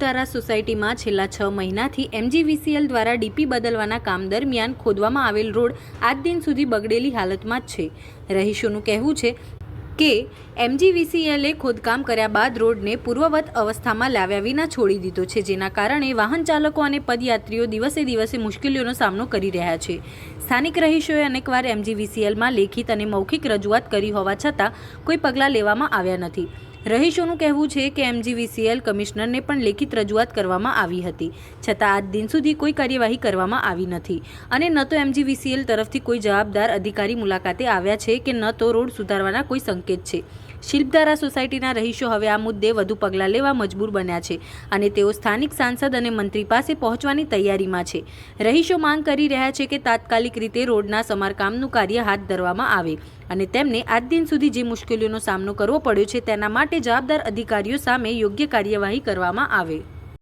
શિલ્પધારા સોસાયટીમાં છેલ્લા છ મહિનાથી એમજીવીસીએલ દ્વારા ડીપી બદલવાના કામ દરમિયાન ખોદવામાં આવેલ રોડ આજ દિન સુધી બગડેલી હાલતમાં જ છે. રહીશોનું કહેવું છે કે, એમજીવીસીએલે ખોદકામ કર્યા બાદ રોડને પૂર્વવત અવસ્થામાં લાવ્યા વિના છોડી દીધો છે, જેના કારણે વાહન ચાલકો અને પદયાત્રીઓ દિવસે દિવસે મુશ્કેલીઓનો સામનો કરી રહ્યા છે. સ્થાનિક રહીશોએ અનેકવાર એમજીવીસીએલમાં લેખિત અને મૌખિક રજૂઆત કરી હોવા છતાં કોઈ પગલાં લેવામાં આવ્યા નથી. રહીશોનું કહેવું છે કે એમજીવીસીએલ કમિશનરને પણ લેખિત રજૂઆત કરવામાં આવી હતી. છતાં આજ દિન સુધી કોઈ કાર્યવાહી કરવામાં આવી નથી. અને ન તો એમજીવીસીએલ તરફથી કોઈ જવાબદાર અધિકારી મુલાકાતે આવ્યા છે કે ન તો રોડ સુધારવાના કોઈ સંકેત છે. શિલ્પધારા સોસાયટીના રહીશો હવે આ મુદ્દે વધુ પગલાં લેવા મજબૂર બન્યા છે અને તેઓ સ્થાનિક સાંસદ અને મંત્રી પાસે પહોંચવાની તૈયારીમાં છે. રહીશો માંગ કરી રહ્યા છે કે તાત્કાલિક રીતે રોડના સમારકામનું કાર્ય હાથ ધરવામાં આવે અને તેમને આજ દિન સુધી જે મુશ્કેલીઓનો સામનો કરવો પડ્યો છે તેના માટે જવાબદાર અધિકારીઓ સામે યોગ્ય કાર્યવાહી કરવામાં આવે.